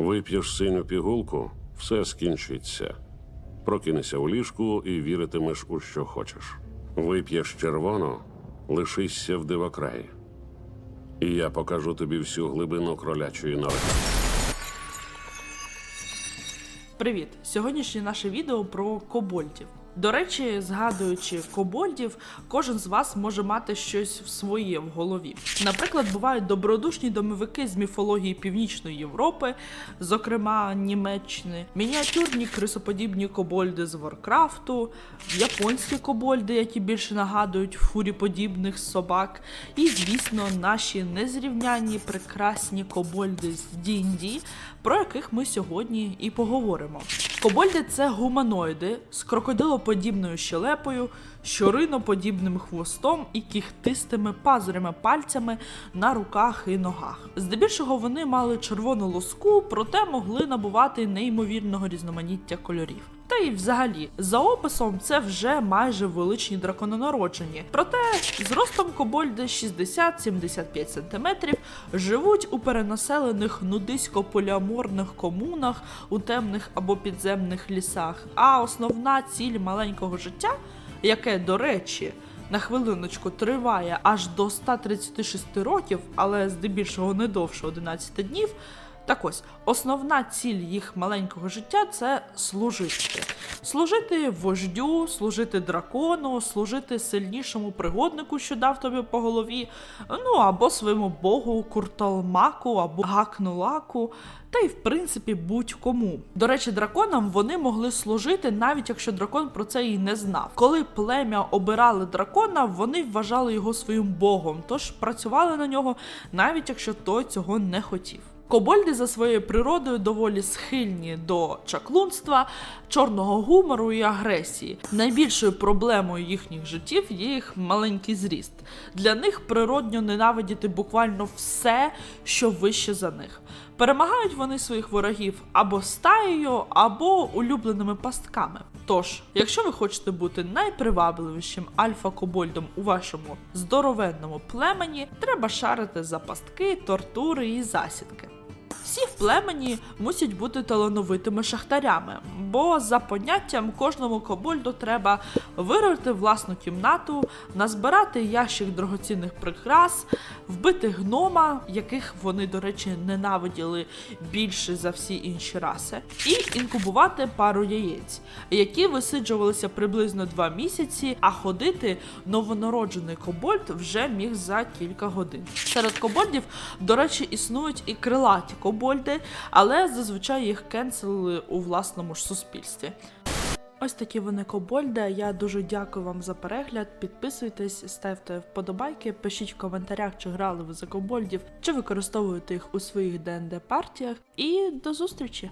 Вип'єш синю пігулку, все скінчиться. Прокинешся у ліжку і віритимеш у що хочеш. Вип'єш червону, лишишся в дивокраї. І я покажу тобі всю глибину кролячої нори. Привіт! Сьогоднішнє наше відео про кобольдів. До речі, згадуючи кобольдів, кожен з вас може мати щось в своє в голові. Наприклад, бувають добродушні домовики з міфології Північної Європи, зокрема Німеччини, мініатюрні крисоподібні кобольди з Варкрафту, японські кобольди, які більше нагадують фуріподібних собак, і, звісно, наші незрівняні прекрасні кобольди з D&D, про яких ми сьогодні і поговоримо. Кобольди це гуманоїди з крокодилоподібною щелепою, щориноподібним хвостом і кіхтистими пазурями пальцями на руках і ногах. Здебільшого вони мали червону лоску, проте могли набувати неймовірного різноманіття кольорів. Й взагалі, за описом, це вже майже величні дракононароджені. Проте зростом кобольди 60-75 см живуть у перенаселених нудисько-поліаморних комунах у темних або підземних лісах. А основна ціль маленького життя, яке, до речі, на хвилиночку триває аж до 136 років, але здебільшого не довше 11 днів. Так ось, основна ціль їх маленького життя це служити. Служити вождю, служити дракону, служити сильнішому пригоднику, що дав тобі по голові, ну або своєму богу Курталмаку, або Гакнулаку, та й в принципі будь-кому. До речі, драконам вони могли служити, навіть якщо дракон про це і не знав. Коли плем'я обирали дракона, вони вважали його своїм богом, тож працювали на нього, навіть якщо той цього не хотів. Кобольди за своєю природою доволі схильні до чаклунства, чорного гумору і агресії. Найбільшою проблемою їхніх життів є їх маленький зріст. Для них природньо ненавидіти буквально все, що вище за них. Перемагають вони своїх ворогів або стаєю, або улюбленими пастками. Тож, якщо ви хочете бути найпривабливішим альфа-кобольдом у вашому здоровенному племені, треба шарити за пастки, тортури і засідки. Всі в племені мусять бути талановитими шахтарями, бо за поняттям кожному кобольду треба вирвати власну кімнату, назбирати ящик дорогоцінних прикрас, вбити гнома, яких вони, до речі, ненавиділи більше за всі інші раси, і інкубувати пару яєць, які висиджувалися приблизно два місяці, а ходити новонароджений кобольд вже міг за кілька годин. Серед кобольдів, до речі, існують і крилаті кобольди, але зазвичай їх кенселили у власному ж суспільстві. Ось такі вони кобольди. Я дуже дякую вам за перегляд. Підписуйтесь, ставте вподобайки, пишіть в коментарях, чи грали ви за кобольдів, чи використовуєте їх у своїх ДНД партіях. І до зустрічі!